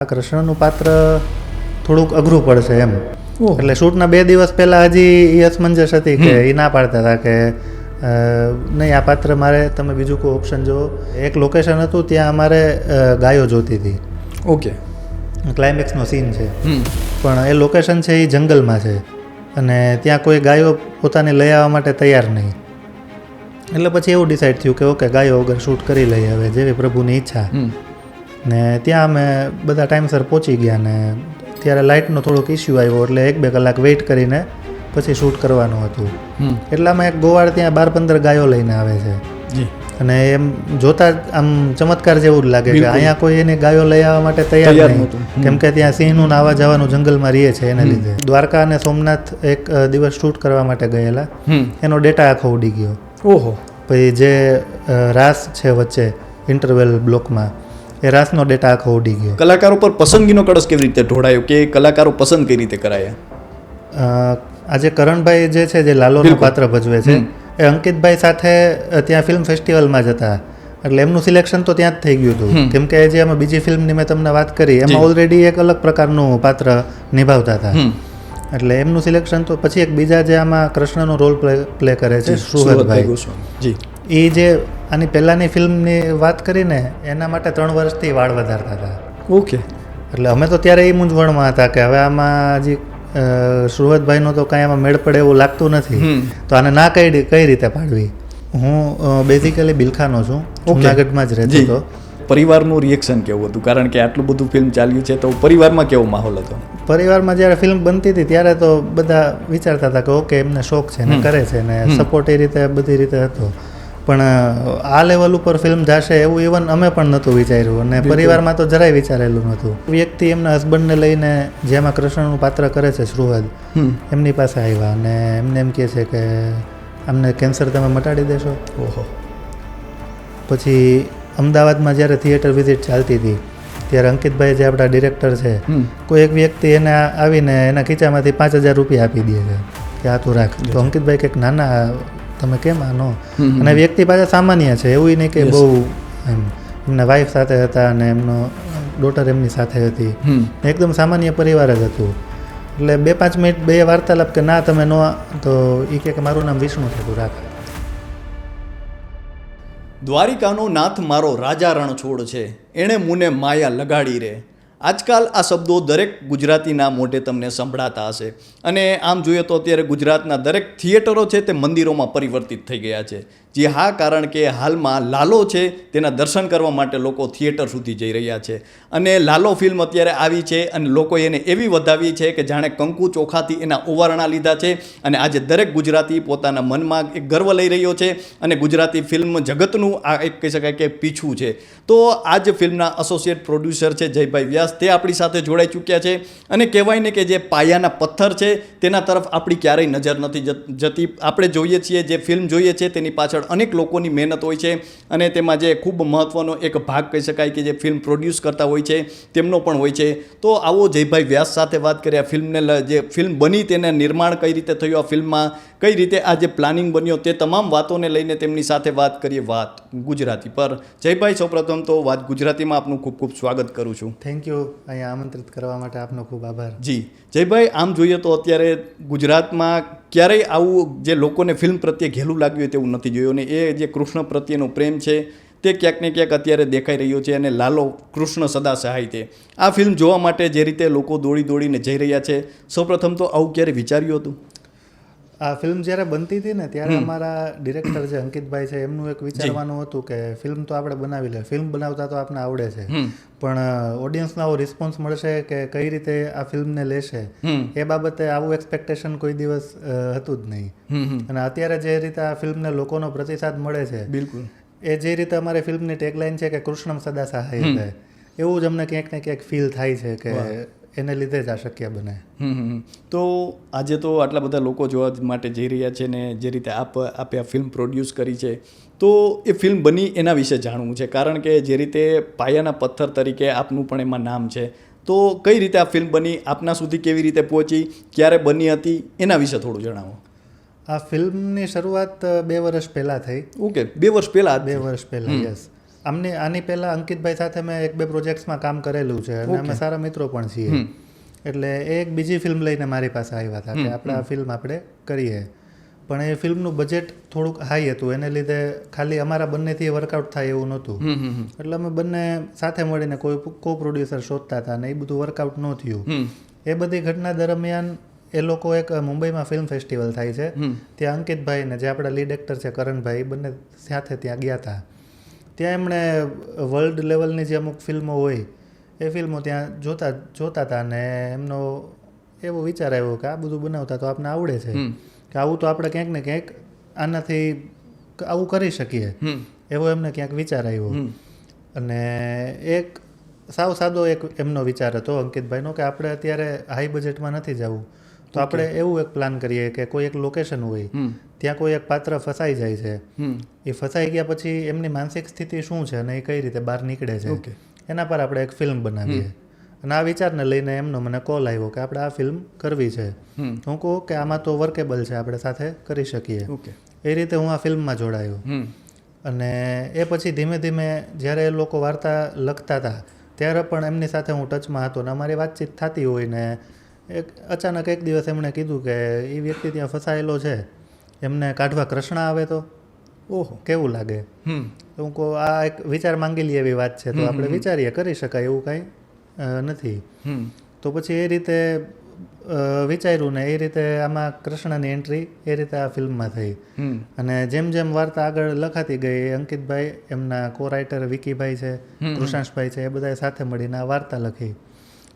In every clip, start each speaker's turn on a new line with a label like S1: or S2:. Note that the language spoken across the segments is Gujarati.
S1: કૃષ્ણનું પાત્ર થોડુંક અઘરું પડશે એમ. એટલે શૂટના બે દિવસ પહેલા હજી એ અસમંજસ હતી કે એ ના પાડતા હતા કે નહીં આ પાત્ર મારે તમે બીજું કોઈ ઓપ્શન જુઓ. એક લોકેશન હતું ત્યાં અમારે ગાયો જોતી હતી.
S2: ઓકે.
S1: ક્લાઇમેક્સનો સીન છે. પણ એ લોકેશન છે એ જંગલમાં છે. અને ત્યાં કોઈ ગાયો પોતાને લઈ આવવા માટે તૈયાર નહીં. એટલે પછી એવું ડિસાઇડ થયું કે ઓકે ગાયો વગર શૂટ કરી લઈએ હવે જેવી પ્રભુની ઈચ્છા. ને ત્યાં અમે બધા ટાઈમસર પહોંચી ગયા ને ત્યારે લાઇટનો થોડોક ઇસ્યુ આવ્યો એટલે એક બે કલાક વેઇટ કરીને પછી શૂટ કરવાનું હતું. એટલામાં એક ગોવાળ ત્યાં બાર પંદર ગાયો લઈને આવે છે. અને એમ જોતા આમ ચમત્કાર જેવું જ લાગે કે અહીંયા કોઈ એને ગાયો લઈ આવવા માટે તૈયાર નહીં. કેમ કે ત્યાં સિંહનું નાવા જવાનું જંગલમાં રહે છે એને લીધે. દ્વારકા અને સોમનાથ એક દિવસ શૂટ કરવા માટે ગયેલા. એનો ડેટા આખો ઉડી ગયો.
S2: ઓહો.
S1: પછી જે રાસ છે વચ્ચે ઇન્ટરવેલ બ્લોકમાં એ રાસનો ડેટા આખો ઉડી ગયો.
S2: કલાકારો પર પસંદગીનો કળશ કેવી રીતે ઢોળાયો કે કલાકારો પસંદ કઈ રીતે કરાયા?
S1: આજે કરણભાઈ જે છે જે લાલોનું. પાત્ર ભજવે છે એ અંકિતભાઈ સાથે ત્યાં ફિલ્મ ફેસ્ટિવલમાં જ હતા. એટલે એમનું સિલેક્શન તો ત્યાં જ થઈ ગયું હતું. કેમ કે જે અમે બીજી ફિલ્મની મેં તમને વાત કરી એમાં ઓલરેડી એક અલગ પ્રકારનું પાત્ર નિભાવતા હતા. એટલે એમનું સિલેક્શન તો પછી એક બીજા જે આમાં કૃષ્ણનો રોલ પ્લે પ્લે કરે છે
S2: સુહૃદભાઈ.
S1: સુહદભાઈ
S2: જી.
S1: એ જે આની પહેલાંની ફિલ્મની વાત કરીને એના માટે ત્રણ વર્ષથી વાળ વધારતા હતા.
S2: ઓકે.
S1: એટલે અમે તો ત્યારે એ મૂંઝવણમાં હતા કે હવે આમાં હજી સુરતભાઈનો તો કાંઈ આમાં મેળ પડે એવું લાગતું નથી. તો આને ના કઈ કઈ રીતે પાડવી? હું બેઝિકલી બિલખાનો છું. જુનાગઢમાં જ રહેતો હતો.
S2: પરિવારનું રિએક્શન કેવું હતું? કારણ કે આટલું બધું ફિલ્મ ચાલ્યું છે તો પરિવારમાં કેવો માહોલ હતો?
S1: પરિવારમાં જ્યારે ફિલ્મ બનતી હતી ત્યારે તો બધા વિચારતા હતા કે ઓકે એમને શોખ છે ને કરે છે ને સપોર્ટ એ રીતે બધી રીતે હતો. પણ આ લેવલ ઉપર ફિલ્મ જશે એવું ઇવન અમે પણ નહોતું વિચાર્યું અને પરિવારમાં તો જરાય વિચારેલું નહોતું. વ્યક્તિ એમના હસબન્ડને લઈને જેમાં કૃષ્ણનું પાત્ર કરે છે શ્રુહદ એમની પાસે આવ્યા અને એમને એમ કહે છે કે અમને કેન્સર તમે મટાડી દેશો.
S2: ઓહો.
S1: પછી અમદાવાદમાં જ્યારે થિયેટર વિઝિટ ચાલતી હતી ત્યારે અંકિતભાઈ જે આપણા ડિરેક્ટર છે કોઈ એક વ્યક્તિ એને આવીને એના ખીચામાંથી પાંચ હજાર રૂપિયા આપી દે છે કે આ તું રાખ. તો અંકિતભાઈ કંઈક નાના તમે કેમ આ નો અને વ્યક્તિ પાછા સામાન્ય છે એવું નહીં કે બહુ એમ એમના વાઈફ સાથે હતા અને એમનો ડોટર એમની સાથે હતી. એકદમ સામાન્ય પરિવાર જ હતું. એટલે બે પાંચ મિનિટ બે વાર્તાલાપ કે ના તમે નો તો એ કે મારું નામ વિષ્ણુ રાખે રાખ.
S2: દ્વારિકાનો નાથ મારો રાજા રણછોડ છે. એણે મુને માયા લગાડી રે. આજકાલ આ શબ્દો દરેક ગુજરાતીના મોઢે તમને સંભળાતા હશે. અને આમ જોઈએ તો અત્યારે ગુજરાતના દરેક થિયેટરો છે તે મંદિરોમાં પરિવર્તિત થઈ ગયા છે. જે હા, કારણ કે હાલમાં લાલો છે તેના દર્શન કરવા માટે લોકો થિયેટર સુધી જઈ રહ્યા છે. અને લાલો ફિલ્મ અત્યારે આવી છે અને લોકો એને એવી વધાવી છે કે જાણે કંકુ ચોખાથી એના ઓવારણા લીધા છે અને આજે દરેક ગુજરાતી પોતાના મનમાં એક ગર્વ લઈ રહ્યો છે અને ગુજરાતી ફિલ્મ જગતનું આ એક કહી શકાય કે પીછું છે. તો આ જ ફિલ્મના એસોસિએટ પ્રોડ્યુસર છે જયભાઈ વ્યાસ, તે આપણી સાથે જોડાઈ ચૂક્યા છે અને કહેવાય ને કે જે પાયાના પથ્થર છે તેના તરફ આપણી ક્યારેય નજર નથી જતી આપણે જોઈએ છીએ જે ફિલ્મ જોઈએ છે તેની પાછળ અનેક લોકોની મહેનત હોય છે અને તેમાં જે ખૂબ મહત્ત્વનો એક ભાગ કહી શકાય કે જે ફિલ્મ પ્રોડ્યુસ કરતા હોય છે તેમનો પણ હોય છે. તો આવો જયભાઈ વ્યાસ સાથે વાત કરી આ ફિલ્મને જે ફિલ્મ બની તેને નિર્માણ કઈ રીતે થયું આ ફિલ્મમાં કઈ રીતે આ જે પ્લાનિંગ બન્યો તે તમામ વાતોને લઈને તેમની સાથે વાત કરીએ વાત ગુજરાતી પર. જયભાઈ સૌપ્રથમ તો વાત ગુજરાતીમાં આપનું ખૂબ ખૂબ સ્વાગત કરું છું.
S1: થેન્ક યુ અહીંયા આમંત્રિત કરવા માટે આપનો ખૂબ આભાર.
S2: જી. જયભાઈ આમ જોઈએ તો અત્યારે ગુજરાતમાં ક્યારેય આવું જે લોકોને ફિલ્મ પ્રત્યે ઘેલું લાગ્યું તેવું નથી જોયું. અને એ જે કૃષ્ણ પ્રત્યેનો પ્રેમ છે તે ક્યાંક ને ક્યાંક અત્યારે દેખાઈ રહ્યો છે અને લાલો કૃષ્ણ સદા સહાય તે આ ફિલ્મ જોવા માટે જે રીતે લોકો દોડી દોડીને જઈ રહ્યા છે સૌપ્રથમ તો આવું ક્યારે વિચાર્યું હતું?
S1: આ ફિલ્મ જ્યારે બનતી હતી ને ત્યારે અમારા ડિરેક્ટર જે અંકિતભાઈ છે એમનું એક વિચારવાનું હતું કે ફિલ્મ તો આપણે બનાવી લે ફિલ્મ બનાવતા તો આપણને આવડે છે. પણ ઓડિયન્સનો આવો રિસ્પોન્સ મળશે કે કઈ રીતે આ ફિલ્મને લેશે એ બાબતે આવું એક્સપેક્ટેશન કોઈ દિવસ હતું જ નહીં. અને અત્યારે જે રીતે આ ફિલ્મને લોકોનો પ્રતિસાદ મળે છે
S2: બિલકુલ.
S1: એ જે રીતે અમારી ફિલ્મની ટેગલાઇન છે કે કૃષ્ણમ સદા સહાય છે એવું જ અમને ક્યાંક ને ક્યાંક ફીલ થાય છે કે એને લીધે જ આ શક્ય બને.
S2: તો આજે તો આટલા બધા લોકો જોવા માટે જઈ રહ્યા છે ને જે રીતે આપ આપે આ ફિલ્મ પ્રોડ્યુસ કરી છે. તો એ ફિલ્મ બની એના વિશે જાણવું છે. કારણ કે જે રીતે પાયાના પથ્થર તરીકે આપનું પણ એમાં નામ છે. તો કઈ રીતે આ ફિલ્મ બની? આપના સુધી કેવી રીતે પહોંચી? ક્યારે બની હતી? એના વિશે થોડું જણાવો.
S1: આ ફિલ્મની શરૂઆત બે વર્ષ પહેલાં થઈ.
S2: ઓકે બે વર્ષ પહેલાં
S1: બે વર્ષ પહેલાં યસ. આમની આની પહેલાં અંકિતભાઈ સાથે મેં એક બે પ્રોજેક્ટ્સમાં કામ કરેલું છે અને અમે સારા મિત્રો પણ છીએ. એટલે એ એક બીજી ફિલ્મ લઈને મારી પાસે આવ્યા હતા કે આપણે આ ફિલ્મ આપણે કરીએ. પણ એ ફિલ્મનું બજેટ થોડુંક હાઈ હતું. એને લીધે ખાલી અમારા બંનેથી વર્કઆઉટ થાય એવું નહોતું. એટલે અમે બંને સાથે મળીને કોઈ કો પ્રોડ્યુસર શોધતા હતા અને એ બધું વર્કઆઉટ ન થયું. એ બધી ઘટના દરમિયાન એ લોકો એક મુંબઈમાં ફિલ્મ ફેસ્ટિવલ થાય છે. ત્યાં અંકિતભાઈ ને જે આપણા લીડ એક્ટર છે કરણભાઈ બંને સાથે ત્યાં ગયા હતા ત્યાં એમણે વર્લ્ડ લેવલની જે અમુક ફિલ્મો હોય એ ફિલ્મો ત્યાં જોતા જોતા હતા ને એમનો એવો વિચાર આવ્યો કે આ બધું બનાવતા તો આપણે આવડે છે. કે આવું તો આપણે ક્યાંક ને ક્યાંક આનાથી આવું કરી શકીએ. એવો એમને ક્યાંક વિચાર આવ્યો. અને એક સાવ સાદો એક એમનો વિચાર હતો અંકિતભાઈનો કે આપણે અત્યારે હાઈ બજેટમાં નથી જવું. તો આપણે એવું એક પ્લાન કરીએ કે કોઈ એક લોકેશન હોય ત્યાં કોઈ એક પાત્ર ફસાઈ જાય છે. એ ફસાઈ ગયા પછી એમની માનસિક સ્થિતિ શું છે અને એ કઈ રીતે બહાર નીકળે છે? એના પર આપણે એક ફિલ્મ બનાવીએ. અને આ વિચારને લઈને એમનો મને કોલ આવ્યો કે આપણે આ ફિલ્મ કરવી છે. હું કહું કે આમાં તો વર્કેબલ છે આપણે સાથે કરી શકીએ. એ રીતે હું આ ફિલ્મમાં જોડાયો. અને એ પછી ધીમે ધીમે જ્યારે એ લોકો વાર્તા લખતા હતા ત્યારે પણ એમની સાથે હું ટચમાં હતો ને અમારી વાતચીત થતી હોય ને એક અચાનક એક દિવસ એમણે કીધું કે એ વ્યક્તિ ત્યાં ફસાયેલો છે એમને કાઢવા કૃષ્ણ આવે તો?
S2: ઓહો
S1: કેવું લાગે? તો હું કહું આ એક વિચાર માંગી લઈએ એવી વાત છે તો આપણે વિચારીએ કરી શકાય એવું કાંઈ નથી. તો પછી એ રીતે વિચાર્યું ને એ રીતે આમાં કૃષ્ણની એન્ટ્રી એ રીતે આ ફિલ્મમાં થઈ. અને જેમ જેમ વાર્તા આગળ લખાતી ગઈ અંકિતભાઈ એમના કો રાઇટર વિકીભાઈ છે કૃષાંશભાઈ છે એ બધાએ સાથે મળીને આ વાર્તા લખી.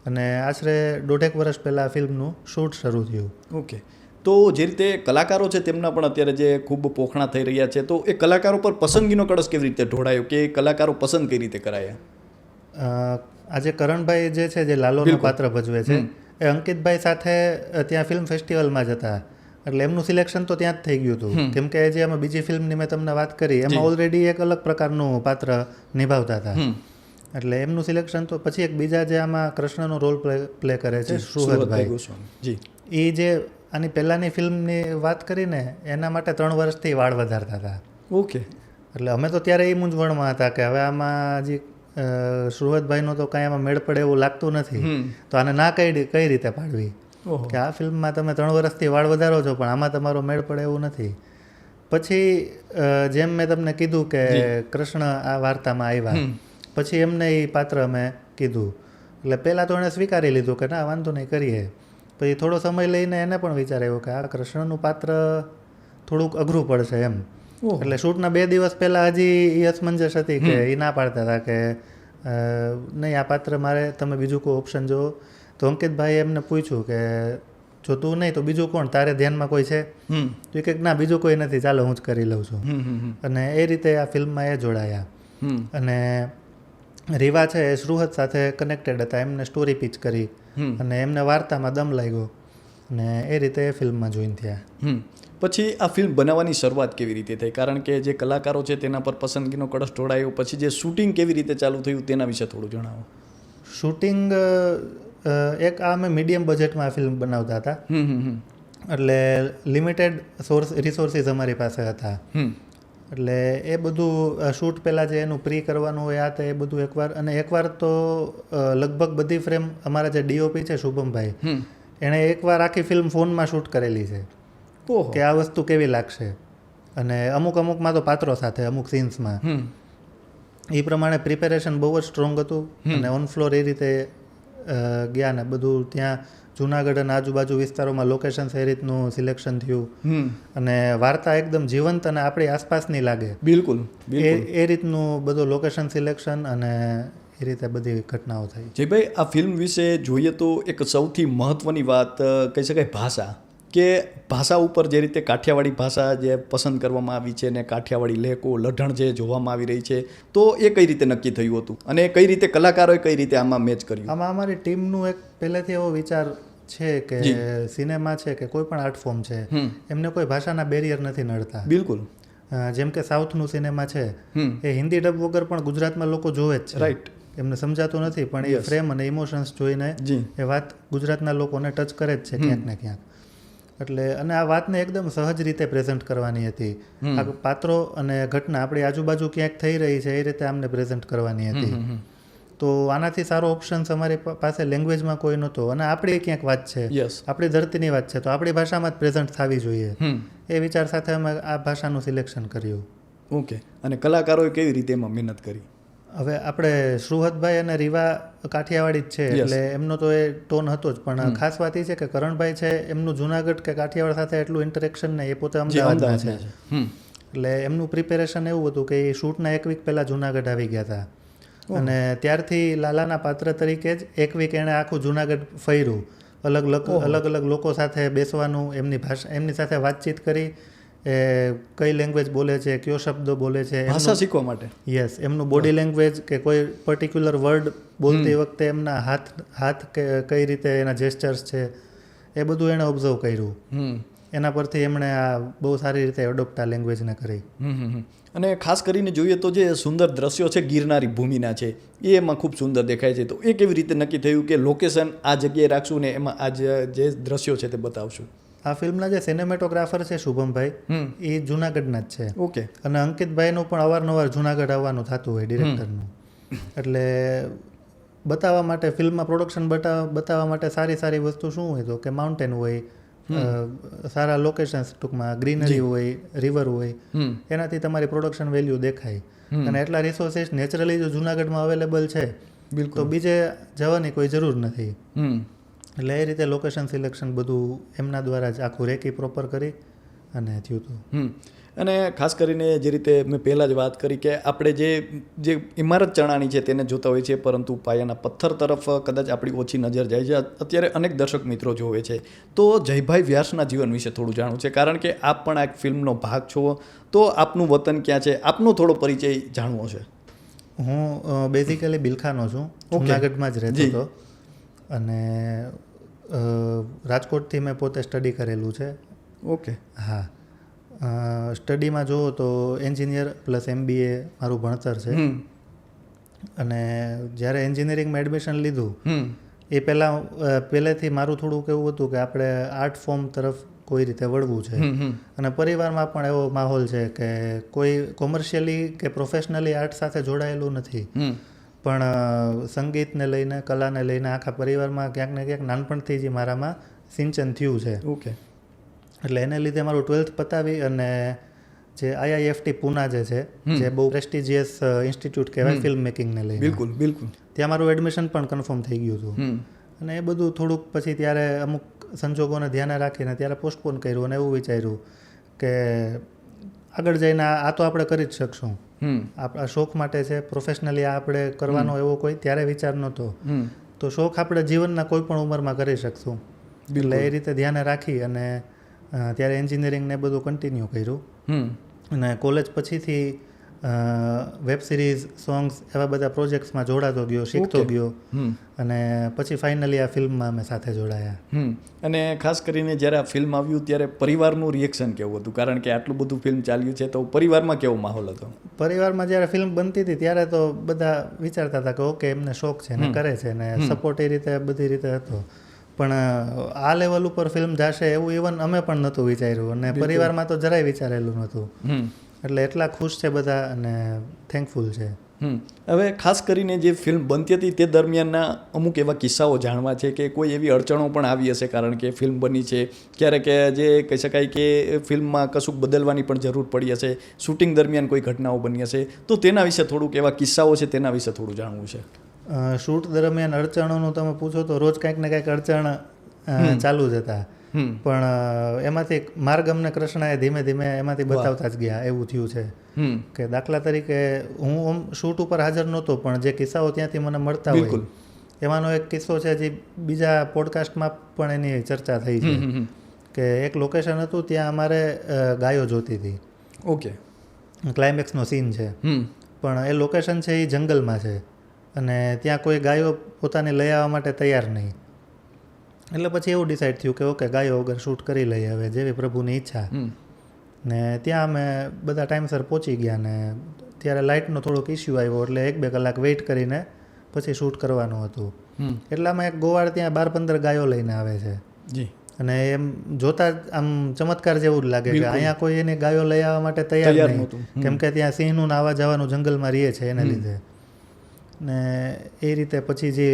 S1: અને આશરે દોઢેક વર્ષ પહેલાં ફિલ્મનું શૂટ શરૂ થયું.
S2: ઓકે. તો જે રીતે કલાકારો છે તેમના પણ અત્યારે જે ખૂબ પોખણા થઈ રહ્યા છે તો એ કલાકારો પર પસંદગીનો કળશ કેવી રીતે ઢોળાયો કે કલાકારો પસંદ કઈ રીતે કરાયા?
S1: આજે કરણભાઈ જે છે જે લાલોનું પાત્ર ભજવે છે એ અંકિતભાઈ સાથે ત્યાં ફિલ્મ ફેસ્ટિવલમાં જ હતા. એટલે એમનું સિલેક્શન તો ત્યાં જ થઈ ગયું હતું. કેમ કે જે અમે બીજી ફિલ્મની મેં તમને વાત કરી એમાં ઓલરેડી એક અલગ પ્રકારનું પાત્ર નિભાવતા હતા. એટલે એમનું સિલેક્શન તો પછી એક બીજા જે આમાં કૃષ્ણનો રોલ પ્લે પ્લે કરે છે સુહદભાઈ
S2: ગોસ્વામી જી.
S1: એ જે આની પહેલાંની ફિલ્મની વાત કરીને એના માટે ત્રણ વર્ષથી વાળ વધારતા હતા.
S2: ઓકે.
S1: એટલે અમે તો ત્યારે એ મૂંઝવણમાં હતા કે હવે આમાં અ, સુરતભાઈનો તો કાંઈ આમાં મેળ પડે એવું લાગતું નથી. તો આને ના કઈ કઈ રીતે પાડવી? કે આ ફિલ્મમાં તમે ત્રણ વર્ષથી વાળ વધારો છો પણ આમાં તમારો મેળ પડે એવું નથી. પછી જેમ મેં તમને કીધું કે કૃષ્ણ આ વાર્તામાં આવ્યા. પછી એમને એ પાત્ર અમે કીધું. એટલે પહેલાં તો એણે સ્વીકારી લીધું કે ના વાંધો નહીં કરીએ. પછી થોડો સમય લઈને એને પણ વિચાર આવ્યો કે આ કૃષ્ણનું પાત્ર થોડુંક અઘરું પડશે એમ. એટલે શૂટના બે દિવસ પહેલાં હજી એ અસમંજસ હતી કે એ ના પાડતા હતા કે નહીં આ પાત્ર મારે તમે બીજું કોઈ ઓપ્શન જો તો અંકિતભાઈ એમને પૂછ્યું કે જો તું નહીં તો બીજું કોણ? તારે ધ્યાનમાં કોઈ છે? તો એ કંઈક ના બીજું કોઈ નથી. ચાલો હું જ કરી લઉં છું. અને એ રીતે આ ફિલ્મમાં એ જોડાયા. અને રીવા છે એ શ્રુહદ સાથે કનેક્ટેડ હતા. એમને સ્ટોરી પીચ કરી અને એમને વાર્તામાં દમ લાગ્યો અને એ રીતે એ ફિલ્મમાં જોઈન થયા.
S2: પછી આ ફિલ્મ બનાવવાની શરૂઆત કેવી રીતે થઈ? કારણ કે જે કલાકારો છે તેના પર પસંદગીનો કળશ ઢોળાયો પછી જે શૂટિંગ કેવી રીતે ચાલુ થયું તેના વિશે થોડું જણાવો.
S1: શૂટિંગ એક આ અમે મીડિયમ બજેટમાં આ ફિલ્મ બનાવતા હતા. એટલે લિમિટેડ સોર્સ રિસોર્સિસ અમારી પાસે હતા. એટલે એ બધું શૂટ પહેલાં જે એનું પ્રી કરવાનું હોય આ તે એ બધું એકવાર અને એકવાર તો લગભગ બધી ફ્રેમ અમારા જે ડીઓપી છે શુભમભાઈ એણે એકવાર આખી ફિલ્મ ફોનમાં શૂટ કરેલી છે. કે આ વસ્તુ કેવી લાગશે? અને અમુક અમુકમાં તો પાત્રો સાથે અમુક સીન્સમાં એ પ્રમાણે પ્રિપેરેશન બહુ જ સ્ટ્રોંગ હતું. અને ઓન ફ્લોર એ રીતે ગયા ને બધું ત્યાં જુનાગઢ અને આજુબાજુ વિસ્તારોમાં લોકેશન એ રીતનું સિલેક્શન થયું. અને વાર્તા એકદમ જીવંત અને આપણી આસપાસની લાગે.
S2: બિલકુલ
S1: એ એ રીતનું બધું લોકેશન સિલેક્શન અને એ રીતે બધી ઘટનાઓ થઈ.
S2: જયભાઈ આ ફિલ્મ વિશે જોઈએ તો એક સૌથી મહત્વની વાત કહી શકાય ભાષા. કે ભાષા ઉપર જે રીતે કાઠિયાવાડી ભાષા જે પસંદ કરવામાં આવી છે ને કાઠિયાવાડી લેકો લઢણ જે જોવામાં આવી રહી છે તો એ કઈ રીતે નક્કી થયું હતું? અને કઈ રીતે કલાકારોએ કઈ રીતે આમાં મેચ કર્યું?
S1: આમાં અમારી ટીમનું એક પહેલેથી એવો વિચાર છે કે સિનેમા છે કે કોઈ પણ આર્ટ ફોર્મ છે એમને કોઈ ભાષાના બેરિયર નથી નડતા.
S2: બિલકુલ.
S1: જેમ કે સાઉથનું સિનેમા છે એ હિન્દી ડબ વગર પણ ગુજરાતમાં લોકો જોવે જ છે.
S2: રાઈટ
S1: એમને સમજાતું નથી પણ એ ફ્રેમ અને ઇમોશન્સ જોઈને એ વાત ગુજરાતના લોકોને ટચ કરે જ છે ક્યાંક ને ક્યાંક. એટલે અને આ વાતને એકદમ સહજ રીતે પ્રેઝન્ટ કરવાની હતી. આ પાત્રો અને ઘટના આપણી આજુબાજુ ક્યાંક થઈ રહી છે એ રીતે આમને પ્રેઝન્ટ કરવાની હતી. તો આનાથી સારો ઓપ્શન અમારી પાસે લેંગ્વેજમાં કોઈ નહોતો અને આપણી ક્યાંક વાત છે. આપણી ધરતીની વાત છે. તો આપણી ભાષામાં જ પ્રેઝન્ટ થવી જોઈએ. એ વિચાર સાથે અમે આ ભાષાનું સિલેક્શન કર્યું.
S2: ઓકે અને કલાકારોએ કેવી રીતે એમાં મહેનત કરી?
S1: હવે આપણે શ્રુહતભાઈ અને રીવા કાઠિયાવાડી જ છે એટલે એમનો તો એ ટોન હતો જ. પણ ખાસ વાત એ છે કે કરણભાઈ છે એમનું જુનાગઢ કે કાઠિયાવાડ સાથે એટલું ઇન્ટરેક્શન નહીં એ પોતે અમદાવાદના છે. એટલે એમનું પ્રિપેરેશન એવું હતું કે એ શૂટના એક વીક પહેલાં જુનાગઢ આવી ગયા હતા અને ત્યારથી લાલાના પાત્ર તરીકે જ એક વીક એણે આખું જુનાગઢ ફર્યું. અલગ અલગ અલગ અલગ લોકો સાથે બેસવાનું એમની ભાષા એમની સાથે વાતચીત કરી. એ કઈ લેંગ્વેજ બોલે છે કયો શબ્દો બોલે છે
S2: ભાષા શીખવા માટે.
S1: યસ એમનું બોડી લેંગ્વેજ કે કોઈ પર્ટિક્યુલર વર્ડ બોલતી વખતે એમના હાથ હાથ કે કઈ રીતે એના જેસ્ચર્સ છે એ બધું એણે ઓબ્ઝર્વ કર્યું. એના પરથી એમણે આ બહુ સારી રીતે એડોપ્ટ આ લેંગ્વેજને કરી.
S2: અને ખાસ કરીને જોઈએ તો જે સુંદર દ્રશ્યો છે ગિરનારી ભૂમિના છે એ એમાં ખૂબ સુંદર દેખાય છે. તો એ કેવી રીતે નક્કી થયું કે લોકેશન આ જગ્યાએ રાખશું ને એમાં આ જે દ્રશ્યો છે તે બતાવશું?
S1: આ ફિલ્મના જે સિનેમેટોગ્રાફર છે શુભમભાઈ એ જુનાગઢના જ છે.
S2: ઓકે.
S1: અને અંકિતભાઈનું પણ અવારનવાર જુનાગઢ આવવાનું થતું હોય ડિરેક્ટરનું. એટલે બતાવવા માટે ફિલ્મમાં પ્રોડક્શન બતાવવા માટે સારી સારી વસ્તુ શું હોય તો કે માઉન્ટેન હોય સારા લોકેશન્સ ટૂંકમાં ગ્રીનરી હોય રિવર હોય એનાથી તમારી પ્રોડક્શન વેલ્યુ દેખાય. અને એટલા રિસોર્સિસ નેચરલી જો જુનાગઢમાં અવેલેબલ છે
S2: બિલકુલ.
S1: તો બીજે જવાની કોઈ જરૂર નથી. એટલે એ રીતે લોકેશન સિલેક્શન બધું એમના દ્વારા જ આખું રેકી પ્રોપર કરી અને થયું હતું.
S2: અને ખાસ કરીને જે રીતે મેં પહેલાં જ વાત કરી કે આપણે જે જે ઇમારત ચણાની છે તેને જોતા હોઈએ છીએ પરંતુ પાયાના પથ્થર તરફ કદાચ આપણી ઓછી નજર જાય છે. અત્યારે અનેક દર્શક મિત્રો જોવે છે. તો જયભાઈ વ્યાસના જીવન વિશે થોડું જાણવું છે કારણ કે આપ પણ આ એક ફિલ્મનો ભાગ છો. તો આપનું વતન ક્યાં છે? આપનો થોડો પરિચય જાણવો છે.
S1: હું બેઝિકલી બિલખાનો છું. જુનાગઢમાં જ રહેતો. હતો. અને રાજકોટથી મેં પોતે સ્ટડી કરેલું છે.
S2: ઓકે.
S1: હા. સ્ટડીમાં જુઓ તો એન્જિનિયર પ્લસ એમબીએ મારું ભણતર છે. અને જ્યારે એન્જિનિયરિંગમાં એડમિશન લીધું એ પહેલાં પહેલેથી મારું થોડુંક એવું હતું કે આપણે આર્ટ ફોર્મ તરફ કોઈ રીતે વળવું છે. અને પરિવારમાં પણ એવો માહોલ છે કે કોઈ કોમર્શિયલી કે પ્રોફેશનલી આર્ટ સાથે જોડાયેલું નથી. પણ સંગીતને લઈને કલાને લઈને આખા પરિવારમાં ક્યાંક ને ક્યાંક નાનપણથી જ મારામાં સિંચન થયું છે.
S2: ઓકે.
S1: એટલે એને લીધે મારું ટ્વેલ્થ પતાવી અને જે આઈઆઈએફટી પૂના જે છે જે બહુ પ્રેસ્ટિજિયસ ઇન્સ્ટિટ્યૂટ કહેવાય ફિલ્મ મેકિંગને લઈને.
S2: બિલકુલ બિલકુલ.
S1: ત્યાં મારું એડમિશન પણ કન્ફર્મ થઈ ગયું હતું. અને એ બધું થોડુંક પછી ત્યારે અમુક સંજોગોને ધ્યાને રાખીને ત્યારે પોસ્ટપોન કર્યું અને એવું વિચાર્યું કે આગળ જઈને આ તો આપણે કરી જ શકશું. આપણા શોખ માટે છે પ્રોફેશનલી આ આપણે કરવાનો એવો કોઈ ત્યારે વિચાર નહોતો. તો શોખ આપણે જીવનના કોઈ પણ ઉંમરમાં કરી શકશું. એટલે એ રીતે ધ્યાને રાખી અને ત્યારે એન્જિનિયરિંગ ને બધું કન્ટિન્યુ કર્યું.
S2: હમ.
S1: અને કોલેજ પછીથી વેબ સિરીઝ સોંગ્સ એવા બધા પ્રોજેક્ટ્સમાં જોડાતો ગયો શીખતો ગયો. અને પછી ફાઇનલી આ ફિલ્મમાં અમે સાથે જોડાયા.
S2: અને ખાસ કરીને જ્યારે આ ફિલ્મ આવ્યું ત્યારે પરિવારનું રિએક્શન કેવું હતું? કારણ કે આટલું બધું ફિલ્મ ચાલ્યું છે તો પરિવારમાં કેવો માહોલ હતો?
S1: પરિવારમાં જ્યારે ફિલ્મ બનતી હતી ત્યારે તો બધા વિચારતા હતા કે ઓકે એમને શોખ છે ને કરે છે ને સપોર્ટ એ રીતે બધી રીતે હતો. પણ આ લેવલ ઉપર ફિલ્મ જશે એવું ઇવન અમે પણ નહોતું વિચાર્યું અને પરિવારમાં તો જરાય વિચારેલું નહોતું. એટલે એટલા ખુશ છે બધા અને થેન્કફુલ છે.
S2: હવે ખાસ કરીને જે ફિલ્મ બનતી હતી તે દરમિયાનના અમુક એવા કિસ્સાઓ જાણવા છે કે કોઈ એવી અડચણો પણ આવી હશે કારણ કે ફિલ્મ બની છે. ક્યારેક જે કહી શકાય કે ફિલ્મમાં કશુંક બદલવાની પણ જરૂર પડી હશે. શૂટિંગ દરમિયાન કોઈ ઘટનાઓ બની હશે. તો તેના વિશે થોડુંક એવા કિસ્સાઓ છે તેના વિશે થોડું જાણવું છે.
S1: શૂટ દરમિયાન અડચણોનું તમે પૂછો તો રોજ કાંઈક ને કાંઈક અડચણ ચાલુ જ હતા. પણ એમાંથી માર્ગ અમને કૃષ્ણએ ધીમે ધીમે એમાંથી બતાવતા જ ગયા એવું થયું છે. કે દાખલા તરીકે હું આમ શૂટ ઉપર હાજર નહોતો પણ જે કિસ્સાઓ ત્યાંથી મને મળતા હોય એમાંનો એક કિસ્સો છે જે બીજા પોડકાસ્ટમાં પણ એની ચર્ચા થઈ છે. કે એક લોકેશન હતું ત્યાં અમારે ગાયો જોતી હતી.
S2: ઓકે.
S1: ક્લાઇમેક્સનો સીન છે. પણ એ લોકેશન છે એ જંગલમાં છે. અને ત્યાં કોઈ ગાયો પોતાને લઈ આવવા માટે તૈયાર નહીં. એટલે પછી એવું ડિસાઈડ થયું કે ઓકે ગાયો વગર શૂટ કરી લઈએ હવે જેવી પ્રભુની ઈચ્છા. ને ત્યાં અમે બધા ટાઈમસર પહોંચી ગયા ને ત્યારે લાઇટનો થોડોક ઇસ્યુ આવ્યો એટલે એક બે કલાક વેઇટ કરીને પછી શૂટ કરવાનું હતું. એટલામાં એક ગોવાળ ત્યાં બાર પંદર ગાયો લઈને આવે છે.
S2: જી.
S1: અને એમ જોતા જ આમ ચમત્કાર જેવું જ લાગે કે અહીંયા કોઈ એને ગાયો લઈ આવવા માટે તૈયાર નહીં.
S2: નહોતું.
S1: કેમ કે ત્યાં સિંહનું આવવા આવા જવાનું જંગલમાં રહીએ છે એને લીધે. ને એ રીતે પછી જે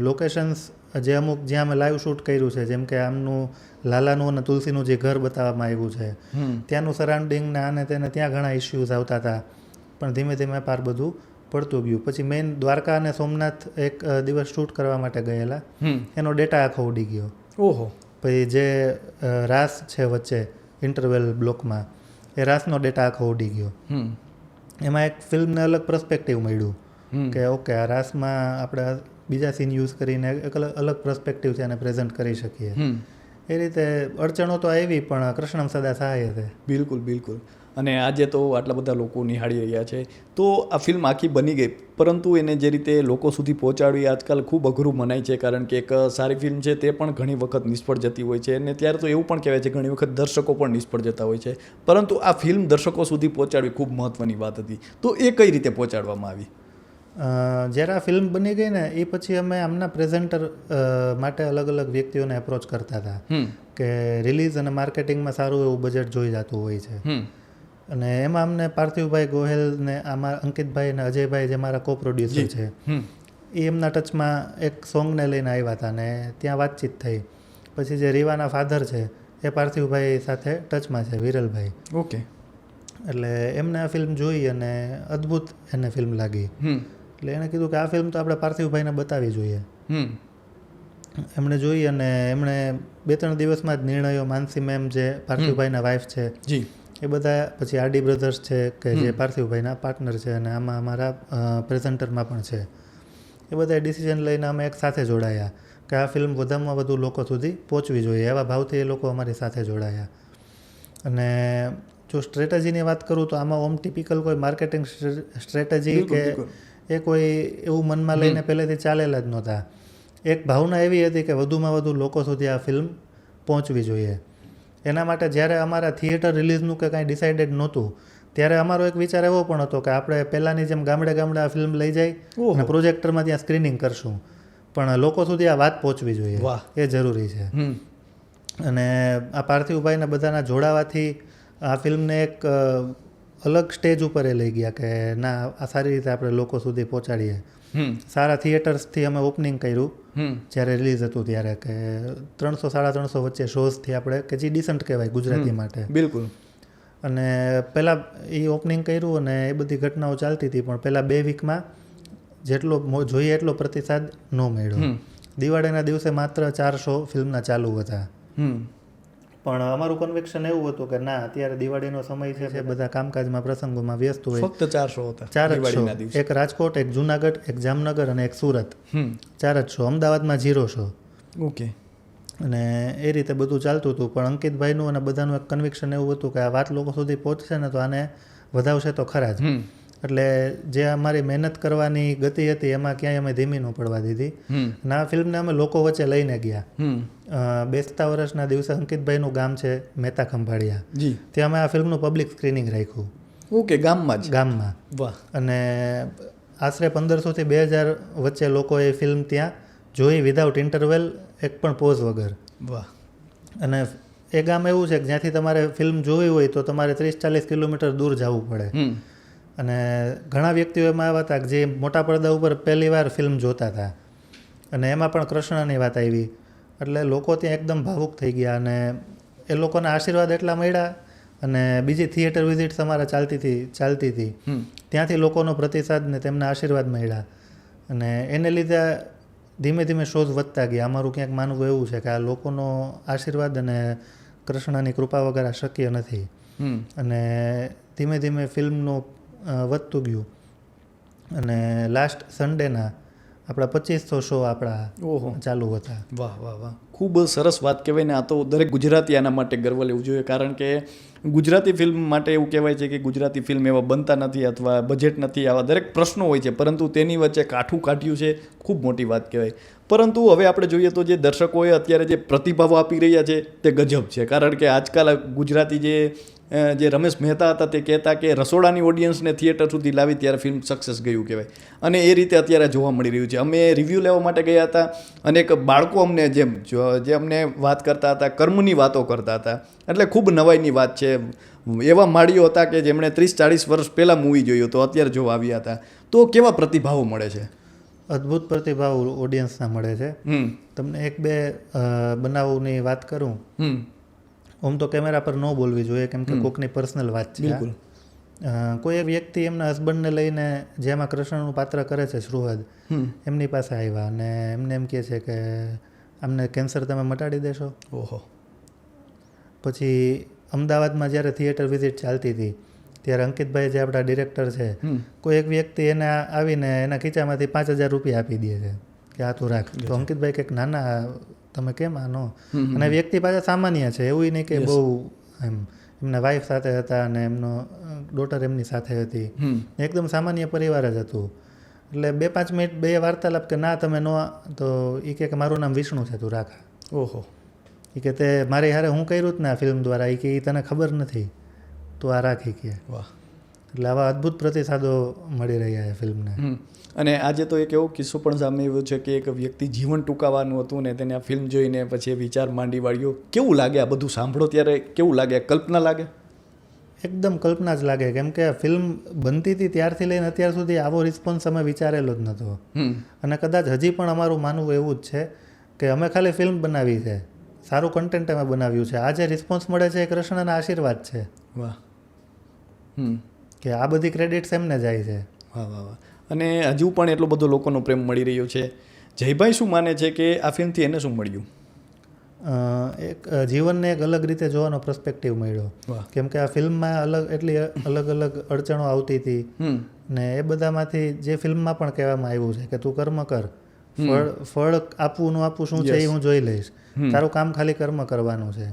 S1: લોકેશન્સ જે અમુક જ્યાં અમે લાઈવ શૂટ કર્યું છે જેમ કે આમનું લાલાનું અને તુલસીનું જે ઘર બતાવવામાં આવ્યું છે ત્યાંનું સરાઉન્ડિંગ ને આને તેને ત્યાં ઘણા ઇશ્યુઝ આવતા હતા. પણ ધીમે ધીમે પાર બધું પડતું ગયું. પછી મેઇન દ્વારકા અને સોમનાથ એક દિવસ શૂટ કરવા માટે ગયેલા. એનો ડેટા આખો ઉડી ગયો.
S2: ઓહો.
S1: પછી જે રાસ છે વચ્ચે ઇન્ટરવેલ બ્લોકમાં એ રાસનો ડેટા આખો ઉડી ગયો. એમાં એક ફિલ્મને અલગ પર્સપેક્ટિવ મળ્યું કે ઓકે આ રાસમાં આપણે બીજા સીન યુઝ કરીને એક અલગ પ્રસ્પેક્ટિવ છે એને પ્રેઝન્ટ કરી શકીએ. એ રીતે અડચણો તો આવી પણ કૃષ્ણમ સદા સહાય છે
S2: બિલકુલ બિલકુલ. અને આજે તો આટલા બધા લોકો નિહાળી રહ્યા છે. તો આ ફિલ્મ આખી બની ગઈ પરંતુ એને જે રીતે લોકો સુધી પહોંચાડવી આજકાલ ખૂબ અઘરું મનાય છે કારણ કે એક સારી ફિલ્મ છે તે પણ ઘણી વખત નિષ્ફળ જતી હોય છે. અને ત્યારે તો એવું પણ કહેવાય છે ઘણી વખત દર્શકો પણ નિષ્ફળ જતા હોય છે. પરંતુ આ ફિલ્મ દર્શકો સુધી પહોંચાડવી ખૂબ મહત્ત્વની વાત હતી. તો એ કઈ રીતે પહોંચાડવામાં આવી?
S1: જ્યારે આ ફિલ્મ બની ગઈ ને એ પછી અમે આમના પ્રેઝન્ટર માટે અલગ અલગ વ્યક્તિઓને એપ્રોચ કરતા હતા. કે રિલીઝ અને માર્કેટિંગમાં સારું એવું બજેટ જોઈ જતું હોય છે. અને એમાં અમને પાર્થિવભાઈ ગોહેલ ને આમાં અંકિતભાઈ અને અજયભાઈ જે મારા કો પ્રોડ્યુસર છે એ એમના ટચમાં એક સોંગને લઈને આવ્યા હતા ને ત્યાં વાતચીત થઈ. પછી જે રીવાના ફાધર છે એ પાર્થિવભાઈ સાથે ટચમાં છે વિરલભાઈ.
S2: ઓકે.
S1: એટલે એમને આ ફિલ્મ જોઈ અને અદ્ભુત એને ફિલ્મ લાગી. એટલે એણે કીધું કે આ ફિલ્મ તો આપણે પાર્થિવભાઈને બતાવવી જોઈએ. એમણે જોઈ અને એમણે બે ત્રણ દિવસમાં જ નિર્ણયો માનસી મેમ જે પાર્થિવભાઈના વાઇફ છે
S2: જી.
S1: એ બધા પછી આરડી બ્રધર્સ છે કે જે પાર્થિવભાઈના પાર્ટનર છે અને આમાં અમારા પ્રેઝન્ટરમાં પણ છે. એ બધા ડિસિઝન લઈને અમે એક સાથે જોડાયા કે આ ફિલ્મ વધારેમાં વધુ લોકો સુધી પહોંચવી જોઈએ. એવા ભાવથી એ લોકો અમારી સાથે જોડાયા. અને જો સ્ટ્રેટેજીની વાત કરું તો આમાં ઓમ ટિપિકલ કોઈ માર્કેટિંગ સ્ટ્રેટેજી કે. એ કોઈ એવું મનમાં લઈને પહેલેથી ચાલેલા જ નહોતા. એક ભાવના એવી હતી કે વધુમાં વધુ લોકો સુધી આ ફિલ્મ પહોંચવી જોઈએ. એના માટે જ્યારે અમારા થિયેટર રિલીઝનું કે કાંઈ ડિસાઇડેડ નહોતું ત્યારે અમારો એક વિચાર એવો પણ હતો કે આપણે પહેલાંની જેમ ગામડે ગામડે આ ફિલ્મ લઈ જાય અને પ્રોજેક્ટરમાં ત્યાં સ્ક્રીનિંગ કરશું. પણ લોકો સુધી આ વાત પહોંચવી જોઈએ. એ જરૂરી છે. અને આ પાર્થિવભાઈને બધાના જોડાવાથી આ ફિલ્મને એક અલગ સ્ટેજ ઉપર એ લઈ ગયા કે ના આ સારી રીતે આપણે લોકો સુધી પહોંચાડીએ. સારા થિયેટર્સથી અમે ઓપનિંગ કર્યું. જ્યારે રિલીઝ હતું ત્યારે કે ત્રણસો સાડા ત્રણસો વચ્ચે શોઝથી આપણે કે જે ડિસન્ટ કહેવાય ગુજરાતી માટે.
S2: બિલકુલ.
S1: અને પહેલાં એ ઓપનિંગ કર્યું અને એ બધી ઘટનાઓ ચાલતી હતી પણ પહેલાં બે વીકમાં જેટલો જોઈએ એટલો પ્રતિસાદ ન મળ્યો. દિવાળીના દિવસે માત્ર ચારસો ફિલ્મના ચાલુ હતા. પણ અમારું કન્વેક્શન એવું હતું કે ના અત્યારે દિવાળીનો સમય છે કે બધા કામકાજમાં પ્રસંગોમાં વ્યસ્ત હોય.
S2: ફક્ત ચારસો હતા
S1: ચાર જ શો. એક રાજકોટ એક જુનાગઢ એક જામનગર અને એક સુરત. ચાર જ શો. અમદાવાદમાં ઝીરો શો.
S2: ઓકે.
S1: અને એ રીતે બધું ચાલતું હતું. પણ અંકિતભાઈનું અને બધાનું એક કન્વિક્શન એવું હતું કે આ વાત લોકો સુધી પહોંચશે ને તો આને વધાવશે તો ખરા જ. એટલે જે અમારી મહેનત કરવાની ગતિ હતી એમાં ક્યાંય અમે ધીમી ન પડવા દીધી. અને આ ફિલ્મને અમે લોકો વચ્ચે લઈને ગયા. બેસતા વર્ષના દિવસે અંકિતભાઈનું ગામ છે મહેતા ખંભાળિયા. ત્યાં અમે આ ફિલ્મનું પબ્લિક સ્ક્રીનિંગ રાખ્યું.
S2: ઓકે ગામમાં જ?
S1: ગામમાં.
S2: વાહ.
S1: અને આશરે પંદરસોથી બે હજાર વચ્ચે લોકોએ ફિલ્મ ત્યાં જોઈ વિધાઉટ ઇન્ટરવેલ એક પણ પોઝ વગર.
S2: વાહ.
S1: અને એ ગામ એવું છે કે જ્યાંથી તમારે ફિલ્મ જોવી હોય તો તમારે ત્રીસ ચાલીસ કિલોમીટર દૂર જવું પડે. અને ઘણા વ્યક્તિઓ એમાં આવ્યા હતા કે જે મોટા પડદા ઉપર પહેલીવાર ફિલ્મ જોતા હતા. અને એમાં પણ કૃષ્ણની વાત આવી. એટલે લોકો ત્યાં એકદમ ભાવુક થઈ ગયા અને એ લોકોના આશીર્વાદ એટલા મળ્યા અને બીજી થિયેટર વિઝિટ તમારા ચાલતી હતી ચાલતી હતી. ત્યાંથી લોકોનો પ્રતિસાદ ને તેમના આશીર્વાદ મળ્યા. અને એને લીધે ધીમે ધીમે શોધ વધતા ગયા. અમારું ક્યાંક માનવું એવું છે કે આ લોકોનો આશીર્વાદ અને કૃષ્ણની કૃપા વગર આ શક્ય નથી. અને ધીમે ધીમે ફિલ્મનું વધતું ગયું. અને લાસ્ટ સન્ડેના આપણા પચીસો શો આપણા
S2: ઓહો.
S1: ચાલુ હતા.
S2: વાહ વાહ વાહ. ખૂબ સરસ વાત કહેવાય ને આ તો દરેક ગુજરાતી આના માટે ગર્વ લેવું જોઈએ કારણ કે ગુજરાતી ફિલ્મ માટે એવું કહેવાય છે કે ગુજરાતી ફિલ્મ એવા બનતા નથી અથવા બજેટ નથી આવા દરેક પ્રશ્નો હોય છે પરંતુ તેની વચ્ચે કાઠું કાઢ્યું છે. ખૂબ મોટી વાત કહેવાય. પરંતુ હવે આપણે જોઈએ તો જે દર્શકોએ અત્યારે જે પ્રતિભાવો આપી રહ્યા છે, તે ગજબ છે. કારણ કે આજકાલ ગુજરાતી જે જે રમેશ મહેતા હતા, તે કહેતા કે રસોડાની ઓડિયન્સને થિયેટર સુધી લાવી ત્યારે ફિલ્મ સક્સેસ ગયું કહેવાય. અને એ રીતે અત્યારે જોવા મળી રહ્યું છે. અમે રિવ્યૂ લેવા માટે ગયા હતા અને એક બાળકો અમને જેમ, જો- અમને વાત કરતા હતા, કર્મની વાતો કરતા હતા. એટલે ખૂબ નવાઈની વાત છે. એવા માળીઓ હતા કે જેમણે ત્રીસ ચાળીસ વર્ષ પહેલાં મૂવી જોયું તો અત્યારે જોવા આવ્યા હતા. તો કેવા પ્રતિભાવો મળે છે?
S1: અદ્ભુત પ્રતિભાવ ઓડિયન્સના મળે છે.
S2: હમ.
S1: તમને એક બે બનાવની વાત કરું? આમ તો કેમેરા પર ન બોલવી જોઈએ કેમ કે કોકની પર્સનલ વાત છે
S2: બિલકુલ.
S1: કોઈ એક વ્યક્તિ એમના હસબન્ડને લઈને જેમાં કૃષ્ણનું પાત્ર કરે છે શ્રુહદ એમની પાસે આવ્યા અને એમને એમ કહે છે કે અમને કેન્સર તમે મટાડી દેશો.
S2: ઓહો.
S1: પછી અમદાવાદમાં જ્યારે થિયેટર વિઝિટ ચાલતી હતી ત્યારે અંકિતભાઈ જે આપણા ડિરેક્ટર છે કોઈ એક વ્યક્તિ એને આવીને એના ખીચામાંથી પાંચ હજાર રૂપિયા આપી દે છે કે આ તું રાખ. તો અંકિતભાઈ કંઈક નાના તમે કેમ
S2: આનો?
S1: અને વ્યક્તિ પાછા સામાન્ય છે એવું નહીં કે બહુ એમ એમના વાઈફ સાથે હતા અને એમનો ડોટર એમની સાથે હતી. એકદમ સામાન્ય પરિવાર જ હતું. એટલે બે પાંચ મિનિટ બે વાર્તાલાપ કે ના તમે નો તો એ કે મારું નામ વિષ્ણુ છે તું રાખ.
S2: ઓહો.
S1: એ કે તે મારી હારે હું કર્યું જ ને ફિલ્મ દ્વારા. એ કે એ તને ખબર નથી. તું આ રાખી કે
S2: વાહ.
S1: એટલે આવા અદ્ભુત પ્રતિસાદો મળી રહ્યા છે ફિલ્મને.
S2: અને આજે તો એક એવો કિસ્સો પણ સામે આવ્યો છે કે એક વ્યક્તિ જીવન ટૂંકાવાનું હતું ને તેને આ ફિલ્મ જોઈને પછી વિચાર માંડી વાળ્યો. કેવું લાગે આ બધું સાંભળો ત્યારે? કેવું લાગે? કલ્પના લાગે?
S1: એકદમ કલ્પના જ લાગે. કેમ કે ફિલ્મ બનતી હતી ત્યારથી લઈને અત્યાર સુધી આવો રિસ્પોન્સ અમે વિચારેલો જ નહોતો અને કદાચ હજી પણ અમારું માનવું એવું જ છે કે અમે ખાલી ફિલ્મ બનાવી છે. સારું કન્ટેન્ટ અમે બનાવ્યું છે. આ જે રિસ્પોન્સ મળે છે એ કૃષ્ણના આશીર્વાદ છે.
S2: વાહ.
S1: કે આ બધી ક્રેડિટ્સ એમને જાય છે.
S2: વાહ વાહ વાહ. અને હજુ પણ એટલો બધો લોકોનો પ્રેમ મળી રહ્યો છે. જયભાઈ શું માને છે કે આ ફિલ્મથી એને શું મળ્યું?
S1: એક જીવનને એક અલગ રીતે જોવાનો પ્રસ્પેક્ટિવ મળ્યો. કેમ કે આ ફિલ્મમાં અલગ એટલી અલગ અલગ અડચણો આવતી હતી. ને એ બધામાંથી જે ફિલ્મમાં પણ કહેવામાં આવ્યું છે કે તું કર્મ કર. ફળ ફળ આપવું ન આપવું શું છે એ હું જોઈ લઈશ. તારું કામ ખાલી કર્મ કરવાનું છે.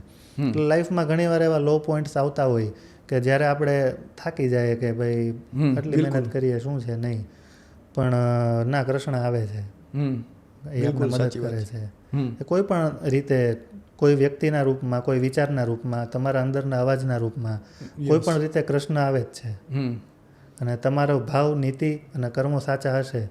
S1: લાઈફમાં ઘણી વાર એવા લો પોઈન્ટ્સ આવતા હોય કે જ્યારે આપણે થાકી જાય કે ભાઈ આટલી મહેનત કરીએ શું છે નહીં પણ ના કૃષ્ણ આવે છે.
S2: હમ
S1: એ આપણે મદદ કરે છે. કોઈ પણ રીતે કોઈ વ્યક્તિના રૂપમાં કોઈ વિચારના રૂપમાં તમારા અંદરના અવાજના રૂપમાં કોઈ પણ રીતે કૃષ્ણ આવે જ છે. અને તમારો ભાવ નીતિ અને કર્મો સાચા હશે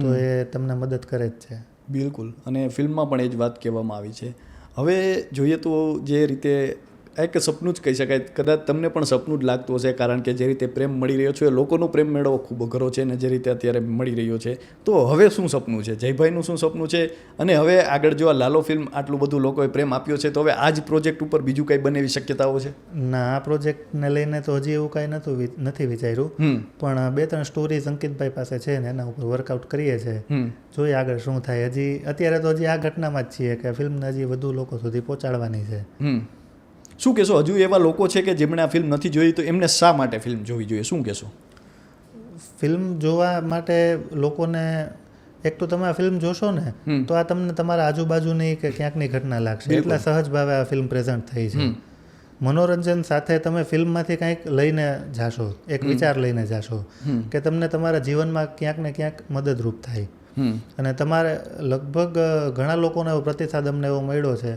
S1: તો એ તમને મદદ કરે જ છે.
S2: બિલકુલ. અને ફિલ્મમાં પણ એ જ વાત કહેવામાં આવી છે. હવે જોઈએ તો જે રીતે આ એક સપનું જ કહી શકાય. કદાચ તમને પણ સપનું જ લાગતું હશે કારણ કે જે રીતે પ્રેમ મળી રહ્યો છે એ લોકોનો પ્રેમ મેળવવો ખૂબ અઘરો છે અને જે રીતે અત્યારે મળી રહ્યો છે. તો હવે શું સપનું છે? જયભાઈનું શું સપનું છે? અને હવે આગળ જો આ લાલો ફિલ્મ આટલું બધું લોકોએ પ્રેમ આપ્યો છે તો હવે આ જ પ્રોજેક્ટ ઉપર બીજું કંઈ બને એવી શક્યતાઓ છે?
S1: ના આ પ્રોજેક્ટને લઈને તો હજી એવું કાંઈ નતું નથી વિચાર્યું. પણ બે ત્રણ સ્ટોરી અંકિતભાઈ પાસે છે ને એના ઉપર વર્કઆઉટ કરીએ છીએ જોઈએ આગળ શું થાય. હજી અત્યારે તો હજી આ ઘટનામાં જ છીએ કે ફિલ્મને હજી વધુ લોકો સુધી પહોંચાડવાની છે.
S2: શું કહેશો? હજુ એવા લોકો છે કે જેમણે આ ફિલ્મ નથી જોઈ તો એમને શા માટે ફિલ્મ જોવી જોઈએ? શું કહેશો?
S1: ફિલ્મ જોવા માટે લોકોને એક તો તમે આ ફિલ્મ જોશો ને તો આ તમને તમારા આજુબાજુની કે ક્યાંકની ઘટના લાગશે. એટલા સહજ ભાવે આ ફિલ્મ પ્રેઝન્ટ થઈ છે. મનોરંજન સાથે તમે ફિલ્મમાંથી કંઈક લઈને જાશો એક વિચાર લઈને જાશો કે તમને તમારા જીવનમાં ક્યાંક ને ક્યાંક મદદરૂપ થાય. અને તમારે લગભગ ઘણા લોકોનો એવો પ્રતિસાદ અમને એવો મળ્યો છે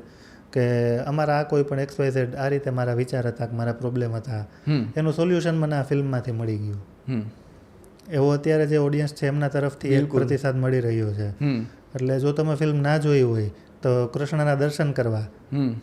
S1: કે અમારા આ કોઈ પણ એક્સવાઇઝેડ આ રીતે મારા વિચાર હતા કે મારા પ્રોબ્લેમ હતા. એનું સોલ્યુશન મને આ ફિલ્મમાંથી મળી ગયું. એવો અત્યારે જે ઓડિયન્સ છે એમના તરફથી એક પ્રતિસાદ મળી રહ્યો છે. એટલે જો તમે ફિલ્મ ના જોઈ હોય તો કૃષ્ણના દર્શન કરવા.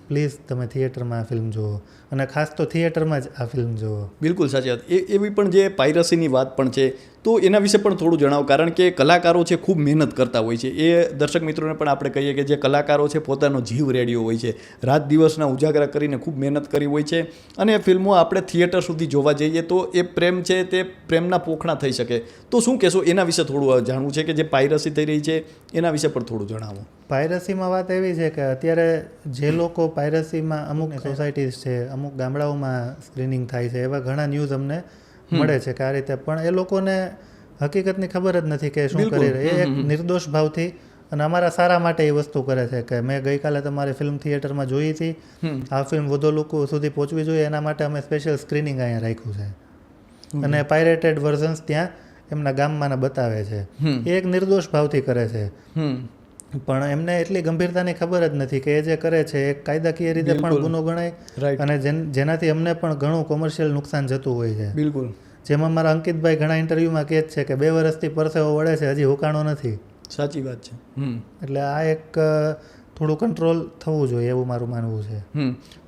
S1: પ્લીઝ તમે થિયેટરમાં આ ફિલ્મ જુઓ. અને ખાસ તો થિયેટરમાં જ આ ફિલ્મ જુઓ.
S2: બિલકુલ સાચી વાત. એ એવી પણ જે પાયરસીની વાત પણ છે તો એના વિશે પણ થોડું જણાવો. કારણ કે કલાકારો છે ખૂબ મહેનત કરતા હોય છે. એ દર્શક મિત્રોને પણ આપણે કહીએ કે જે કલાકારો છે પોતાનો જીવ રેડિયો હોય છે. રાત દિવસના ઉજાગરા કરીને ખૂબ મહેનત કરી હોય છે. અને ફિલ્મો આપણે થિયેટર સુધી જોવા જઈએ તો એ પ્રેમ છે તે પ્રેમના પોખણા થઈ શકે. તો શું કહેશો? એના વિશે થોડું જાણવું છે કે જે પાયરસી થઈ રહી છે એના વિશે પણ થોડું જણાવો.
S1: પાયરસીમાં વાત એવી છે કે અત્યારે જે લોકો પાયરસીમાં અમુક સોસાયટીઝ છે અમુક ગામડાઓમાં સ્ક્રીનિંગ થાય છે એવા ઘણા ન્યૂઝ અમને મળે છે કે આ રીતે. પણ એ લોકોને હકીકતની ખબર જ નથી કે શું કરી રહ્યા. એ એક નિર્દોષ ભાવથી અને અમારા સારા માટે એ વસ્તુ કરે છે કે મેં ગઈકાલે તમારી ફિલ્મ થિયેટરમાં જોઈ હતી. આ ફિલ્મ વધુ લોકો સુધી પહોંચવી જોઈએ. એના માટે અમે સ્પેશિયલ સ્ક્રીનિંગ અહીંયા રાખ્યું છે. અને પાયરેટેડ વર્ઝન્સ ત્યાં એમના ગામમાં બતાવે છે. એ એક નિર્દોષ ભાવથી કરે છે. પણ એમને એટલી ગંભીરતાની ખબર જ નથી કે એ જે કરે છે એ કાયદાકીય રીતે પણ ગુનો ગણાય અને જેનાથી અમને પણ ઘણું કોમર્શિયલ નુકસાન જતું હોય છે.
S2: બિલકુલ.
S1: જેમાં મારા અંકિતભાઈ ઘણા ઇન્ટરવ્યુમાં કહે જ છે કે બે વર્ષથી પરસેવો વળે છે હજી હુકાણો નથી.
S2: સાચી વાત છે.
S1: એટલે આ એક થોડું કંટ્રોલ થવું જોઈએ એવું મારું માનવું છે.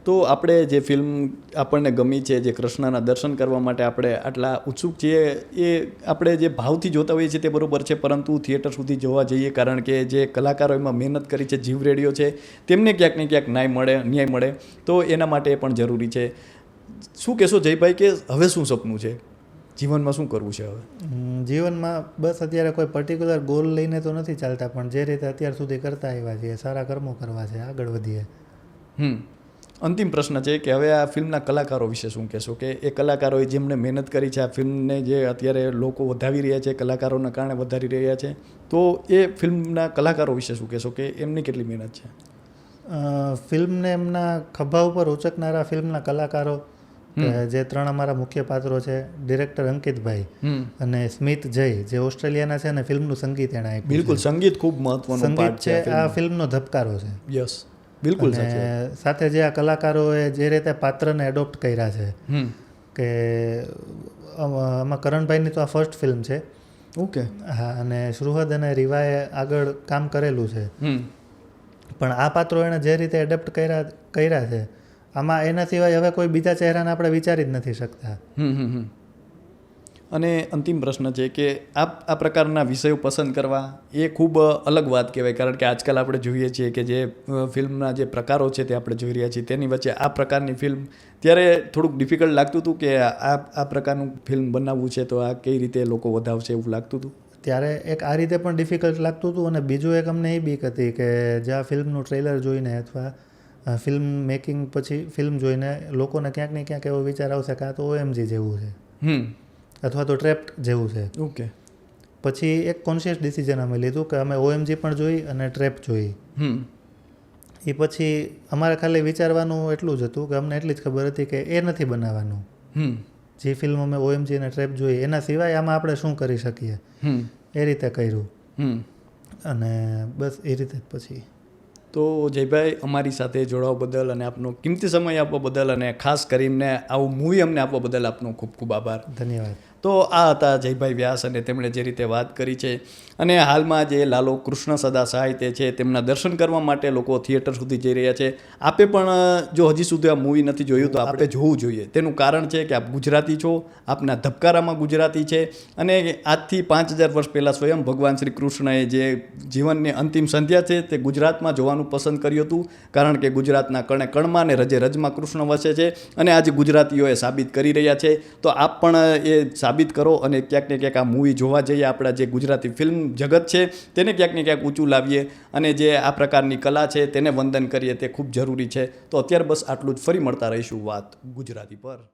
S2: તો આપણે જે ફિલ્મ આપણને ગમી છે જે કૃષ્ણના દર્શન કરવા માટે આપણે આટલા ઉત્સુક છીએ એ આપણે જે ભાવથી જોતા હોઈએ છીએ તે બરાબર છે પરંતુ થિયેટર સુધી જોવા જઈએ કારણ કે જે કલાકારો એમાં મહેનત કરી છે જીવ રેડિયો છે તેમને ક્યાંક ને ક્યાંક ન્યાય મળે ન્યાય મળે તો એના માટે એ પણ જરૂરી છે. શું કહેશો જયભાઈ કે હવે શું સપનું છે? જીવનમાં શું કરવું છે હવે?
S1: જીવનમાં બસ અત્યારે કોઈ પર્ટિક્યુલર ગોલ લઈને તો નથી ચાલતા પણ જે રીતે અત્યાર સુધી કરતા આવ્યા છીએ સારા કર્મો કરવા છે આગળ વધીએ.
S2: હમ. અંતિમ પ્રશ્ન છે કે હવે આ ફિલ્મના કલાકારો વિશે શું કહેશો? કે એ કલાકારોએ જેમણે મહેનત કરી છે આ ફિલ્મને જે અત્યારે લોકો વધાવી રહ્યા છે કલાકારોના કારણે વધારી રહ્યા છે તો એ ફિલ્મના કલાકારો વિશે શું કહેશો? કે એમની કેટલી મહેનત છે?
S1: ફિલ્મને એમના ખભા ઉપર ઉચકનારા ફિલ્મના કલાકારો જે ત્રણ અમારા મુખ્ય પાત્રો છે ડિરેક્ટર અંકિતભાઈ અને સ્મિત જય જે ઓસ્ટ્રેલિયાના છે અને ફિલ્મનું સંગીત એણે આપ્યું
S2: બિલકુલ સંગીત ખૂબ મહત્વનું
S1: સંગીત છે
S2: છે
S1: આ ફિલ્મનો ધબકારો છે.
S2: યસ. બિલકુલ
S1: સાથે જે આ કલાકારોએ જે રીતે પાત્રને એડોપ્ટ કર્યા છે કે આમાં કરણભાઈની તો આ ફર્સ્ટ ફિલ્મ છે.
S2: ઓકે.
S1: હા અને શ્રુહદ અને રીવાએ આગળ કામ કરેલું છે. પણ આ પાત્રો એણે જે રીતે એડેપ્ટ કર્યા કર્યા છે આમાં એના સિવાય હવે કોઈ બીજા ચહેરાને આપણે વિચારી જ નથી શકતા.
S2: અને અંતિમ પ્રશ્ન છે કે આ આ પ્રકારના વિષયો પસંદ કરવા એ ખૂબ અલગ વાત કહેવાય. કારણ કે આજકાલ આપણે જોઈએ છીએ કે જે ફિલ્મના જે પ્રકારો છે તે આપણે જોઈ રહ્યા છીએ. તેની વચ્ચે આ પ્રકારની ફિલ્મ ત્યારે થોડુંક ડિફિકલ્ટ લાગતું હતું કે આ આ પ્રકારનું ફિલ્મ બનાવવું છે તો આ કઈ રીતે લોકો વધાવશે એવું લાગતું હતું?
S1: ત્યારે એક આ રીતે પણ ડિફિકલ્ટ લાગતું હતું અને બીજું એક અમને એ બીક હતી કે જ્યાં ફિલ્મનું ટ્રેલર જોઈને અથવા ફિલ્મ મેકિંગ પછી ફિલ્મ જોઈને લોકોને ક્યાંક ને ક્યાંક એવો વિચાર આવશે કે આ તો ઓએમજી જેવું છે.
S2: હમ.
S1: અથવા તો ટ્રેપ જેવું છે.
S2: ઓકે
S1: પછી એક કોન્શિયસ ડિસિઝન અમે લીધું કે અમે ઓએમજી પણ જોઈ અને ટ્રેપ જોઈ. એ પછી અમારે ખાલી વિચારવાનું એટલું જ હતું કે અમને એટલી જ ખબર હતી કે એ નથી બનાવવાનું. જે ફિલ્મ અમે ઓએમજી અને ટ્રેપ જોઈ એના સિવાય આમાં આપણે શું કરી શકીએ? એ રીતે કર્યું.
S2: હમ.
S1: અને બસ એ રીતે જ પછી.
S2: તો જયભાઈ અમારી સાથે જોડાવા બદલ અને આપનો કિંમતી સમય આપવા બદલ અને ખાસ કરીને આવું મૂવી અમને આપવા બદલ આપનો ખૂબ ખૂબ આભાર.
S1: ધન્યવાદ.
S2: તો આ હતા જયભાઈ વ્યાસ અને તેમણે જે રીતે વાત કરી છે. અને હાલમાં જે લાલો કૃષ્ણ સદા સાહિત્ય છે, તેમના દર્શન કરવા માટે લોકો થિયેટર સુધી જઈ રહ્યા છે. આપે પણ જો હજી સુધી આ મૂવી નથી જોયું તો આપણે જોવું જોઈએ. તેનું કારણ છે કે આપ ગુજરાતી છો, આપના ધબકારામાં ગુજરાતી છે અને આજથી પાંચ હજાર વર્ષ પહેલાં સ્વયં ભગવાન શ્રી કૃષ્ણએ જે જીવનની અંતિમ સંધ્યા છે તે ગુજરાતમાં જોવાનું પસંદ કર્યું હતું. કારણ કે ગુજરાતના કણે કણમાં અને રજે રજમાં કૃષ્ણ વસે છે અને આજે ગુજરાતીઓએ સાબિત કરી રહ્યા છે. તો આપ પણ એ સાબિત કરો અને ક્યાંક ને ક્યાંક આ મૂવી જોવા જઈએ. આપણા જે ગુજરાતી ફિલ્મ જગત છે, તેને ક્યાંક ને ક્યાંક ઊંચું લાવીએ અને જે આ પ્રકારની કલા છે, તેને વંદન કરીએ, તે ખૂબ જરૂરી છે. તો અત્યારે બસ આટલું જ. ફરી મળતા રહીશું વાત ગુજરાતી પર.